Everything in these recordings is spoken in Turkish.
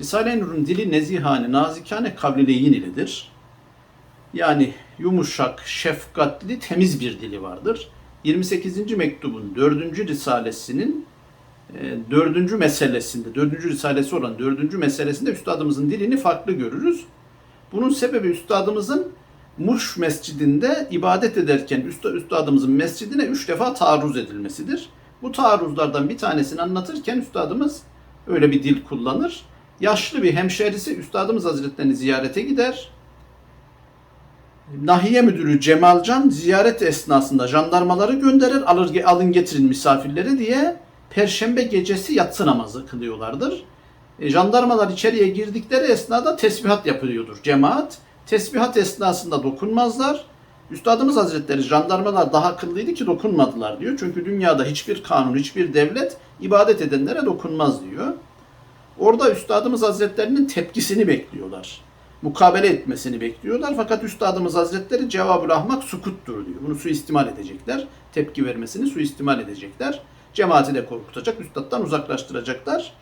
Risale-i Nur'un dili nezihane, nazikane kavlileyin iledir. Yani yumuşak, şefkatli, temiz bir dili vardır. 28. mektubun 4. risalesinin e, dördüncü meselesinde, dördüncü risalesi olan dördüncü meselesinde üstadımızın dilini farklı görürüz. Bunun sebebi üstadımızın Muş mescidinde ibadet ederken üsta- üstadımızın mescidine üç defa taarruz edilmesidir. Bu taarruzlardan bir tanesini anlatırken üstadımız öyle bir dil kullanır. Yaşlı bir hemşerisi üstadımız hazretlerini ziyarete gider. Nahiye Müdürü Cemalcan ziyaret esnasında jandarmaları gönderir, alır alın getirin misafirleri diye Perşembe gecesi yatsı namazı kılıyorlardır. E, jandarmalar içeriye girdikleri esnada tesbihat yapılıyordur cemaat. Tesbihat esnasında dokunmazlar. Üstadımız Hazretleri jandarmalar daha akıllıydı ki dokunmadılar diyor. Çünkü dünyada hiçbir kanun, hiçbir devlet ibadet edenlere dokunmaz diyor. Orada Üstadımız Hazretlerinin tepkisini bekliyorlar. Mukabele etmesini bekliyorlar. Fakat Üstadımız Hazretleri cevabı ahmak sukuttur diyor. Bunu suistimal edecekler. Tepki vermesini suistimal edecekler. Cemaati de korkutacak, üstaddan uzaklaştıracaklar.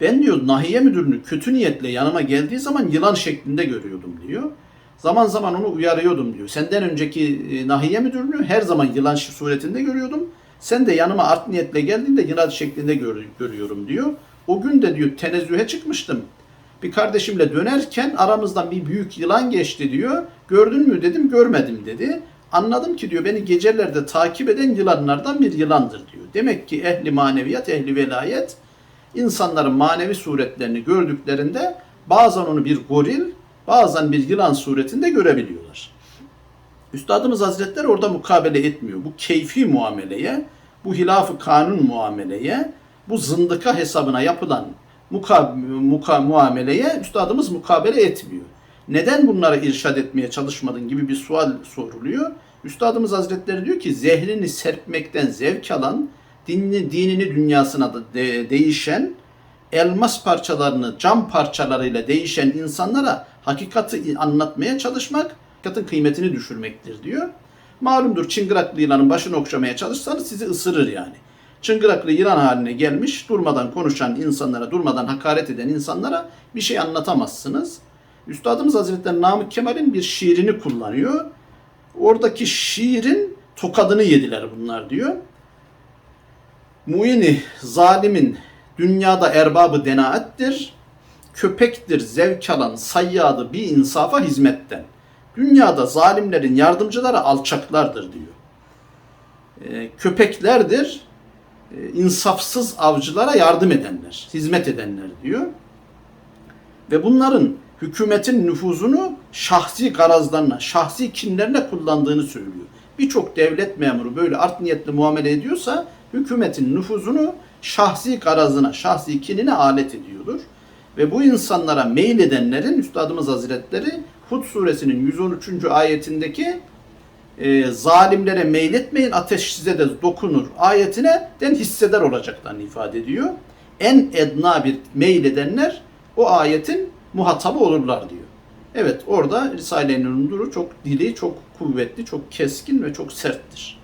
Ben diyor nahiye müdürünü kötü niyetle yanıma geldiği zaman yılan şeklinde görüyordum diyor. Zaman zaman onu uyarıyordum diyor. Senden önceki e, nahiye müdürünü her zaman yılan suretinde görüyordum. Sen de yanıma art niyetle geldiğinde yılan şeklinde gör- görüyorum diyor. O gün de diyor tenezzühe çıkmıştım. Bir kardeşimle dönerken aramızdan bir büyük yılan geçti diyor. Gördün mü dedim görmedim dedi. Anladım ki diyor beni gecelerde takip eden yılanlardan bir yılandır diyor. Demek ki ehli maneviyat, ehli velayet insanların manevi suretlerini gördüklerinde bazen onu bir goril, bazen bir yılan suretinde görebiliyorlar. Üstadımız Hazretleri orada mukabele etmiyor. Bu keyfi muameleye, bu hilaf-ı kanun muameleye, bu zındıka hesabına yapılan muka, muka, muameleye Üstadımız mukabele etmiyor. Neden bunlara irşad etmeye çalışmadın gibi bir sual soruluyor. Üstadımız Hazretleri diyor ki zehrini serpmekten zevk alan, dinini, dinini dünyasına da de- değişen, elmas parçalarını cam parçalarıyla değişen insanlara hakikati anlatmaya çalışmak, hakikatin kıymetini düşürmektir diyor. Malumdur çıngıraklı yılanın başını okşamaya çalışsanız sizi ısırır yani. Çıngıraklı yılan haline gelmiş, durmadan konuşan insanlara, durmadan hakaret eden insanlara bir şey anlatamazsınız. Üstadımız Hazretleri Namık Kemal'in bir şiirini kullanıyor. Oradaki şiirin tokadını yediler bunlar diyor. Muini zalimin dünyada erbabı denaettir. Köpektir zevk alan sayyadı bir insafa hizmetten. Dünyada zalimlerin yardımcıları alçaklardır diyor. Ee, köpeklerdir insafsız avcılara yardım edenler, hizmet edenler diyor. Ve bunların hükümetin nüfuzunu şahsi garazlarına, şahsi kinlerine kullandığını söylüyor. Birçok devlet memuru böyle art niyetli muamele ediyorsa hükümetin nüfuzunu şahsi garazına, şahsi kinine alet ediyordur. Ve bu insanlara meyledenlerin Üstadımız Hazretleri Hud suresinin 113. ayetindeki e, zalimlere meyletmeyin ateş size de dokunur ayetine den hisseder olacaklarını ifade ediyor. En edna bir meyledenler o ayetin muhatabı olurlar diyor. Evet orada Risale-i Nur'un duru çok dili çok kuvvetli, çok keskin ve çok serttir.